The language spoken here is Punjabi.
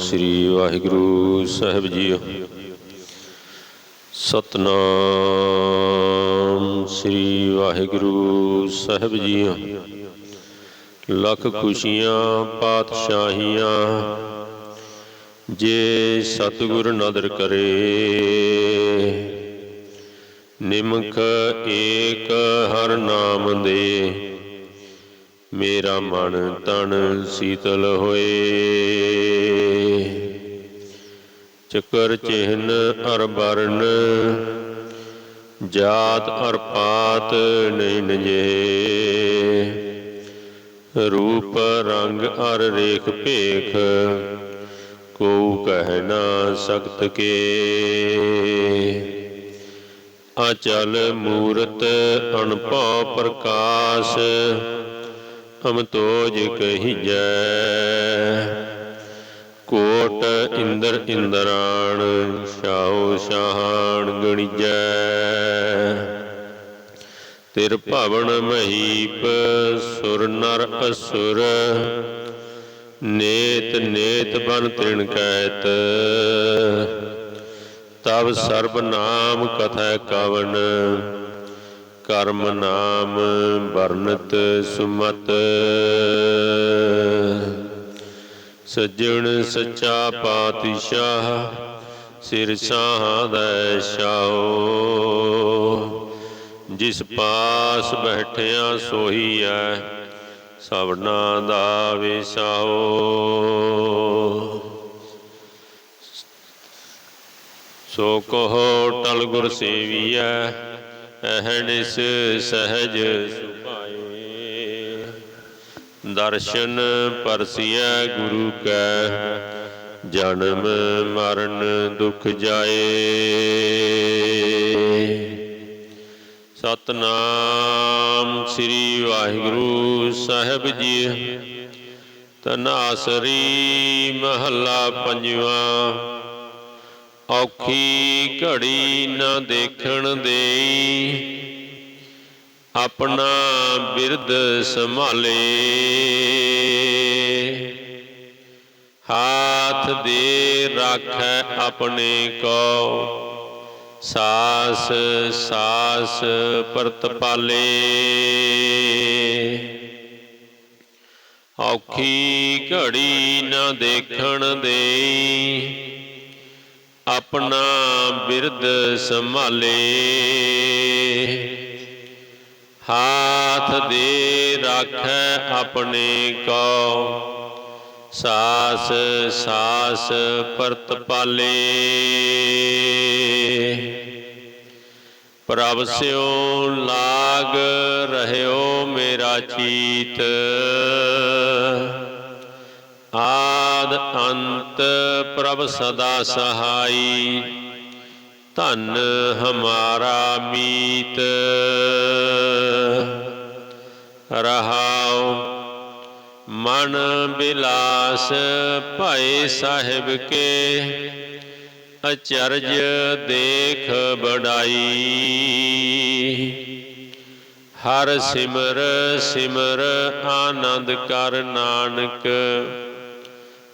ਸ੍ਰੀ ਵਾਹਿਗੁਰੂ ਸਾਹਿਬ ਜੀਓ। ਸਤਨਾਮ ਸ੍ਰੀ ਵਾਹਿਗੁਰੂ ਸਾਹਿਬ ਜੀਓ। ਲੱਖ ਖੁਸ਼ੀਆਂ, ਪਾਤਸ਼ਾਹੀਆਂ, ਜੇ ਸਤਿਗੁਰ ਨਦਰ ਕਰੇ, ਨਿਮਖ ਏਕ ਹਰ ਨਾਮ ਦੇ ਮੇਰਾ ਮਨ ਤਨ ਸੀਤਲ ਹੋਏ। ਚੱਕਰ ਚਿਹਨ ਅਰ ਬਰਨ, ਜਾਤ ਅਰ ਪਾਤ ਨਹੀਂ ਨਜੇ। ਰੂਪ ਰੰਗ ਅਰ ਰੇਖ ਭੇਖ ਕੋ ਕਹਿ ਨਾ ਸਕਤ ਕੇ। ਅਚਲ ਮੂਰਤ ਅਣਭਉ ਪ੍ਰਕਾਸ਼ ਅਮਤੋਜ ਕਹੀਜੈ ਕੋਟ ਇੰਦਰ ਇੰਦਰਾਣ ਸ਼ਾਉ ਸ਼ਾਹਣ ਗਣੀਜੈ। ਤਿਰ ਭਵਨ ਮਹੀਪ, ਸੁਰ ਨਰ ਅਸੁਰ। ਨੇਤ ਨੇਤ ਬਨ ਤ੍ਰਿਣ ਕੈਤ। ਤਬ ਸਰਬ ਨਾਮ ਕਥੈ ਕਵਨ। ਕਰਮ ਨਾਮ ਵਰਨਤ ਸੁਮਤ। ਸੱਜਣ ਸੱਚਾ ਪਾਤਸ਼ਾਹ ਸਿਰ ਦਾ ਸ਼ਾਓ ਜਿਸ ਪਾਸ ਬੈਠਿਆ ਸੋਹੀ ਐ, ਸਭਨਾ ਦਾ ਵਿਸਾਓ ਸੋ ਕਹੋ, ਟਲ ਗੁਰ ਸੇਵੀਐ ਅਹਨਿਸ ਸਹਜ ਸੁਭਾਏ। ਦਰਸ਼ਨ ਪਰਸਿਐ ਗੁਰੂ ਕੈ, ਜਨਮ ਮਰਨ ਦੁਖ ਜਾਏ। ਸਤਨਾਮ ਸ੍ਰੀ ਵਾਹਿਗੁਰੂ ਸਾਹਿਬ ਜੀ। ਤਨਾਸਰੀ ਮਹੱਲਾ ਪੰਜਵਾਂ। ਔਖੀ ਘੜੀ ਨਾ ਦੇਖਣ ਦੇਈ। ਆਪਣਾ ਬਿਰਦ ਸੰਭਾਲੇ। ਹਾਥ ਦੇ ਰੱਖ ਆਪਣੇ ਕੋ। ਸਾਸ ਸਾਸ ਪਰਤ ਪਾਲੇ। ਔਖੀ ਘੜੀ ਨਾ ਦੇਖਣ ਦੇ ਆਪਣਾ ਬਿਰਦ ਸੰਭਾਲੇ। ਹਾਥ ਦੇ ਰਾਖੈ ਆਪਣੇ ਕੋ। ਸਾਸ ਸਾਸ ਪਰਤ ਪਾਲੇ। ਪ੍ਰਭ ਸਿਓ ਲਾਗ ਰਹਿਓ ਮੇਰਾ ਚੀਤ। ਆ ਆਦ ਅੰਤ ਪ੍ਰਭ ਸਦਾ ਸਹਾਈ। ਧਨ ਹਮਾਰਾ ਮੀਤ। ਰਹਾਉ ਮਨ ਬਿਲਾਸ ਭਏ ਸਾਹਿਬ ਕੇ। ਅਚਰਜ ਦੇਖ ਬੜਾਈ। ਹਰ ਸਿਮਰ ਸਿਮਰ ਆਨੰਦ ਕਰ ਨਾਨਕ।